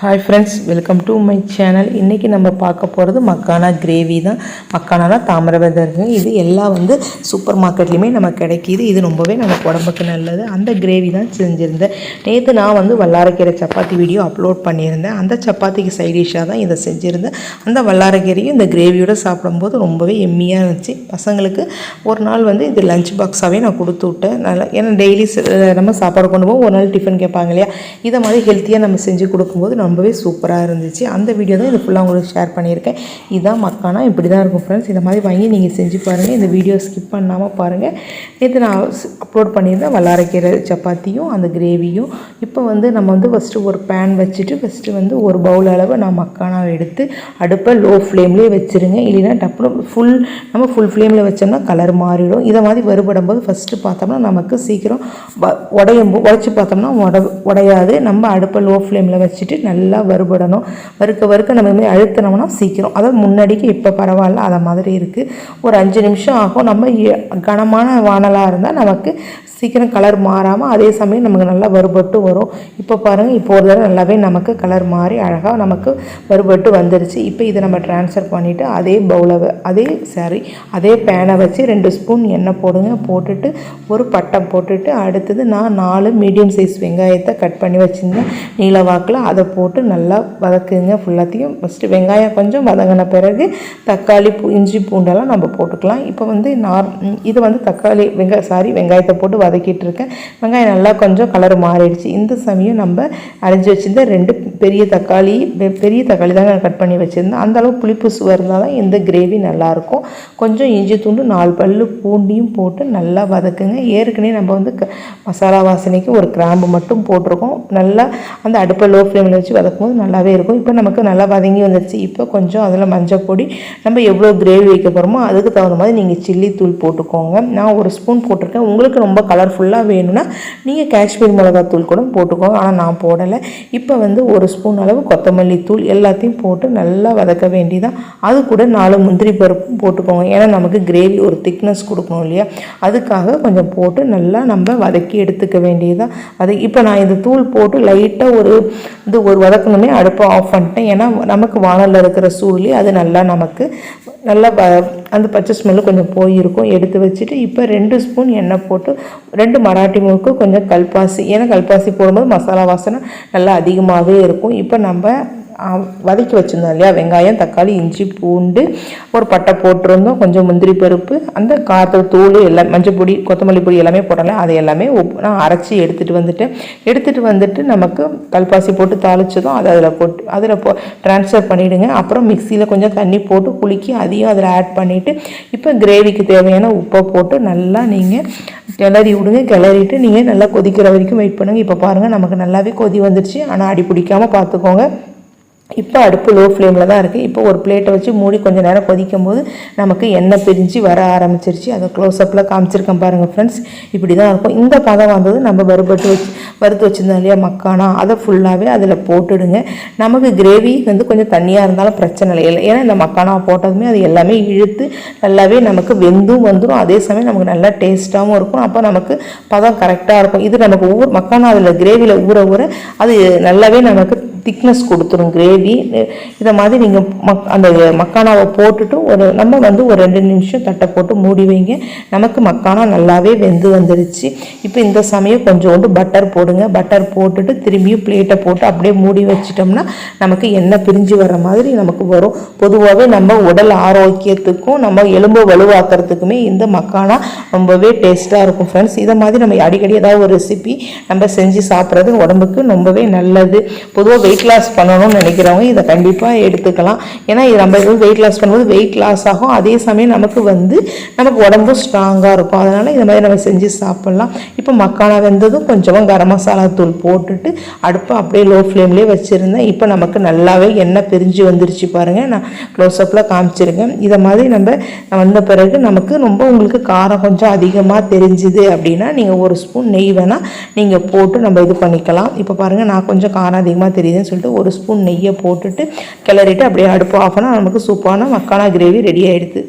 Hi friends welcome to my channel இன்றைக்கி நம்ம பார்க்க போகிறது மக்கானா கிரேவி தான். மக்கானா தாமிரபரணி இது எல்லாம் வந்து சூப்பர் மார்க்கெட்லேயுமே நமக்கு கிடைக்கிது. இது ரொம்பவே நமக்கு உடம்புக்கு நல்லது. அந்த கிரேவி தான் செஞ்சுருந்தேன். நேற்று நான் வந்து வல்லாரக்கீரை சப்பாத்தி வீடியோ அப்லோட் பண்ணியிருந்தேன். அந்த சப்பாத்திக்கு சைடிஷாக தான் இதை செஞ்சுருந்தேன். அந்த வல்லாரக்கீரையும் இந்த கிரேவியோடு சாப்பிடும்போது ரொம்பவே எம்மியாக இருந்துச்சு. பசங்களுக்கு ஒரு நாள் வந்து இது லஞ்ச் பாக்ஸாகவே நான் கொடுத்து விட்டேன். நல்லா ஏன்னா டெய்லி நம்ம சாப்பாடு கொண்டு போவோம் ஒரு நாள் டிஃபன் கேட்பாங்க இல்லையா? இதை மாதிரி ஹெல்த்தியாக நம்ம செஞ்சு கொடுக்கும்போது ரொம்பவே சூப்பராக இருந்துச்சு. அந்த வீடியோ தான் இது ஃபுல்லாக உங்களுக்கு ஷேர் பண்ணியிருக்கேன். இதுதான் மக்கானா இப்படி தான் இருக்கும் ஃப்ரெண்ட்ஸ் இதை மாதிரி வாங்கி நீங்கள் செஞ்சு பாருங்கள் இந்த வீடியோ ஸ்கிப் பண்ணாமல் பாருங்கள் நேற்று நான் அப்லோட் பண்ணியிருந்தேன். வல்லாரக்கீரை சப்பாத்தியும் அந்த கிரேவியும் இப்போ வந்து நம்ம வந்து ஃபஸ்ட்டு ஒரு பேன் வச்சுட்டு ஃபஸ்ட்டு வந்து ஒரு பவுல் அளவு நான் மக்கானா எடுத்து அடுப்பை லோ ஃப்ளேம்லேயே வச்சுருங்க. இல்லைன்னா டப்புனு ஃபுல் நம்ம ஃபுல் ஃப்ளேமில் வச்சோம்னா கலர் மாறிடும். இதை மாதிரி வருபடும் போது ஃபஸ்ட்டு பார்த்தோம்னா நமக்கு சீக்கிரம் உடையும் உடச்சி பார்த்தோம்னா உட உடையாது. நம்ம அடுப்பை லோ ஃப்ளேமில் வச்சுட்டு நல்லா வறுபடணும். வறுக்க வறுக்க நம்ம மாதிரி அழுத்தினோம்னா சீக்கிரம். அதாவது முன்னாடிக்கு இப்போ பரவாயில்ல அதை மாதிரி இருக்குது ஒரு அஞ்சு நிமிஷம் ஆகும். நம்ம கனமான வானலாக இருந்தால் நமக்கு சீக்கிரம் கலர் மாறாமல் அதே சமயம் நமக்கு நல்லா வறுபட்டு வரும். இப்போ பாருங்கள் இப்போ ஒரு தடவை நல்லாவே நமக்கு கலர் மாறி அழகாக நமக்கு வறுபட்டு வந்துருச்சு. இப்போ இதை நம்ம ட்ரான்ஸ்ஃபர் பண்ணிவிட்டு அதே பவுலை அதே சாரி அதே பேனை வச்சு ரெண்டு ஸ்பூன் எண்ணெய் போடுங்க. போட்டுட்டு ஒரு பட்டம் போட்டுட்டு அடுத்தது நான் நாலு மீடியம் சைஸ் வெங்காயத்தை கட் பண்ணி வச்சுருந்தேன். நீல வாக்கில் அதை போட்டு நல்லா வதக்குங்க. ஃபுல்லாத்தையும் ஃபஸ்ட்டு வெங்காயம் கொஞ்சம் வதங்கின பிறகு தக்காளி பூ இஞ்சி பூண்டெல்லாம் நம்ம போட்டுக்கலாம். இப்போ வந்து நார் இது வந்து தக்காளி வெங்காய சாரி வெங்காயத்தை போட்டு வதக்கிட்டு இருக்கேன் வெங்காயம் நல்லா கொஞ்சம் கலர் மாறிடுச்சு. இந்த சமயம் நம்ம அரைஞ்சி வச்சுருந்த ரெண்டு பெரிய தக்காளி பெரிய தக்காளி தான் நான் கட் பண்ணி வச்சுருந்தேன். அந்தளவு புளிப்பு சுவை இருந்தால் தான் இந்த கிரேவி நல்லாயிருக்கும். கொஞ்சம் இஞ்சி தூண்டு நாலு பல் பூண்டியும் போட்டு நல்லா வதக்குங்க. ஏற்கனவே நம்ம வந்து மசாலா வாசனைக்கு ஒரு கிராம்பு மட்டும் போட்டிருக்கோம். நல்லா அந்த அடுப்பை லோ ஃப்ளேமில் வச்சு வதக்கும் போது நல்லாவே இருக்கும். இப்போ நமக்கு நல்லா வதங்கி வந்துடுச்சு இப்போ கொஞ்சம் அதில் மஞ்சள் பொடி நம்ம எவ்வளோ கிரேவி வைக்க போகிறோமோ அதுக்கு தகுந்த மாதிரி நீங்கள் சில்லி தூள் போட்டுக்கோங்க. நான் ஒரு ஸ்பூன் போட்டிருக்கேன். உங்களுக்கு ரொம்ப கலர் கலர்ஃபுல்லாக வேணும்னா நீங்கள் காஷ்மீர் மிளகாத்தூள் கூட போட்டுக்கோங்க. ஆனால் நான் போடலை. இப்போ வந்து ஒரு ஸ்பூன் அளவு கொத்தமல்லி தூள் எல்லாத்தையும் போட்டு நல்லா வதக்க வேண்டியதான் அது கூட நாலு முந்திரி பருப்பும் போட்டுக்கோங்க. ஏன்னா நமக்கு கிரேவி ஒரு திக்னஸ் கொடுக்கணும் இல்லையா? அதுக்காக கொஞ்சம் போட்டு நல்லா நம்ம வதக்கி எடுத்துக்க வேண்டியதான் அது இப்போ நான் இந்த தூள் போட்டு லைட்டாக ஒரு இது ஒரு வதக்கணுமே அடுப்பை ஆஃப் பண்ணிட்டேன். ஏன்னா நமக்கு வானலில் இருக்கிற சூழலி அது நல்லா நமக்கு நல்லா அந்த பச்சை ஸ்மெல்லு கொஞ்சம் போயிருக்கும். எடுத்து வச்சுட்டு இப்போ ரெண்டு ஸ்பூன் எண்ணெய் போட்டு ரெண்டு மராட்டி மூக்கு கொஞ்சம் கல்பாசி. ஏன்னா கல்பாசி போடும்போது மசாலா வாசனை நல்லா அதிகமாகவே இருக்கும். இப்போ நம்ம வதக்கி வச்சுருந்தோம் இல்லையா? வெங்காயம் தக்காளி இஞ்சி பூண்டு ஒரு பட்டை போட்டிருந்தோம் கொஞ்சம் முந்திரி பருப்பு அந்த காற்று தூள் எல்லாம் மஞ்சள் பொடி கொத்தமல்லி பொடி எல்லாமே போடலை அதை எல்லாமே நான் அரைச்சி எடுத்துகிட்டு வந்துட்டேன் எடுத்துகிட்டு வந்துட்டு நமக்கு கல்பாசி போட்டு தாளிச்சதும் அதை அதில் போட்டு அதில் போ ட்ரான்ஸ்ஃபர் பண்ணிவிடுங்க அப்புறம் மிக்சியில் கொஞ்சம் தண்ணி போட்டு குலுக்கி அதையும் அதில் ஆட் பண்ணிவிட்டு இப்போ கிரேவிக்கு தேவையான உப்பை போட்டு நல்லா நீங்கள் கிளறி விடுங்க. கிளறிட்டு நீங்கள் நல்லா கொதிக்கிற வரைக்கும் வெயிட் பண்ணுங்கள் இப்போ பாருங்கள் நமக்கு நல்லாவே கொதி வந்துடுச்சு ஆனால் அடி பிடிக்காமல் பார்த்துக்கோங்க. இப்போ அடுப்பு லோ ஃப்ளேமில் தான் இருக்குது இப்போ ஒரு பிளேட்டை வச்சு மூடி கொஞ்சம் நேரம் கொதிக்கும் போது நமக்கு எண்ணெய் பிரிஞ்சு வர ஆரம்பிச்சிருச்சு. அதை க்ளோஸ்அப்பில் காமிச்சிருக்கேன் பாருங்கள் ஃப்ரெண்ட்ஸ் இப்படி தான் இருக்கும். இந்த பதம் வந்தது நம்ம வறுபட்டு வச்சு வறுத்து வச்சுருந்தோம் இல்லையா மக்கானா? அதை ஃபுல்லாகவே அதில் போட்டுடுங்க. நமக்கு கிரேவி வந்து கொஞ்சம் தண்ணியாக இருந்தாலும் பிரச்சனை இல்லை. ஏன்னா இந்த மக்கானா போட்டதுமே அது எல்லாமே இழுத்து நல்லாவே நமக்கு வெந்தும் வந்துடும் அதே சமயம் நமக்கு நல்லா டேஸ்ட்டாகவும் இருக்கும். அப்போ நமக்கு பதம் கரெக்டாக இருக்கும். இது நமக்கு ஊர் மக்கானா அதில் கிரேவியில் ஊற ஊற அது நல்லாவே நமக்கு திக்னஸ் கொடுத்துரும் கிரேவி இதை மாதிரி நீங்கள் மக் அந்த மக்கானாவை போட்டுட்டு ஒரு நம்ம வந்து ஒரு ரெண்டு நிமிஷம் தட்டை போட்டு மூடி வைங்க. நமக்கு மக்கானா நல்லாவே வெந்து வந்துடுச்சு இப்போ இந்த சமயம் கொஞ்சோண்டு பட்டர் போடுங்க. பட்டர் போட்டுட்டு திரும்பியும் பிளேட்டை போட்டு அப்படியே மூடி வச்சிட்டோம்னா நமக்கு எண்ணெய் பிரிஞ்சு வர மாதிரி நமக்கு வரும். பொதுவாகவே நம்ம உடல் ஆரோக்கியத்துக்கும் நம்ம எலும்பு வலுவாக்குறதுக்குமே இந்த மக்கானா ரொம்பவே டேஸ்ட்டாக இருக்கும் ஃப்ரெண்ட்ஸ் இதை மாதிரி நம்ம அடிக்கடி ஏதாவது ஒரு ரெசிபி நம்ம செஞ்சு சாப்பிட்றது உடம்புக்கு ரொம்பவே நல்லது. பொதுவாக வெயிட் லாஸ் பண்ணணும்னு நினைக்கிறவங்க இதை கண்டிப்பாக எடுத்துக்கலாம். ஏன்னா இது நம்ம இது வெயிட் லாஸ் பண்ணும்போது வெயிட் லாஸ் ஆகும். அதே சமயம் நமக்கு வந்து நமக்கு உடம்பும் ஸ்ட்ராங்காக இருக்கும். அதனால் இந்த மாதிரி நம்ம செஞ்சு சாப்பிட்லாம். இப்போ மக்கானா வெந்ததும் கொஞ்சமாக கரம் மசாலா தூள் போட்டுட்டு அடுப்பை அப்படியே லோ ஃப்ளேம்லேயே வச்சுருந்தேன். இப்போ நமக்கு நல்லாவே எண்ணெய் பிரிஞ்சு வந்துருச்சு பாருங்கள் நான் க்ளோஸ்அப்பில் காமிச்சிருக்கேன். இதை மாதிரி நம்ம வந்த பிறகு நமக்கு ரொம்ப உங்களுக்கு காரம் கொஞ்சம் அதிகமாக தெரிஞ்சுது அப்படின்னா நீங்கள் ஒரு ஸ்பூன் நெய் வேணால் நீங்கள் போட்டு நம்ம இது பண்ணிக்கலாம். இப்போ பாருங்கள் நான் கொஞ்சம் காரம் அதிகமாக தெரியுது. தெரியுதுன்னு சொல்லிட்டு ஒரு ஸ்பூன் நெய்யை போட்டுட்டு கிளறிட்டு அப்படியே அடுப்பு ஆஃப் பண்ணால் நமக்கு சூப்பான மக்கானா கிரேவி ரெடி ஆகிடுது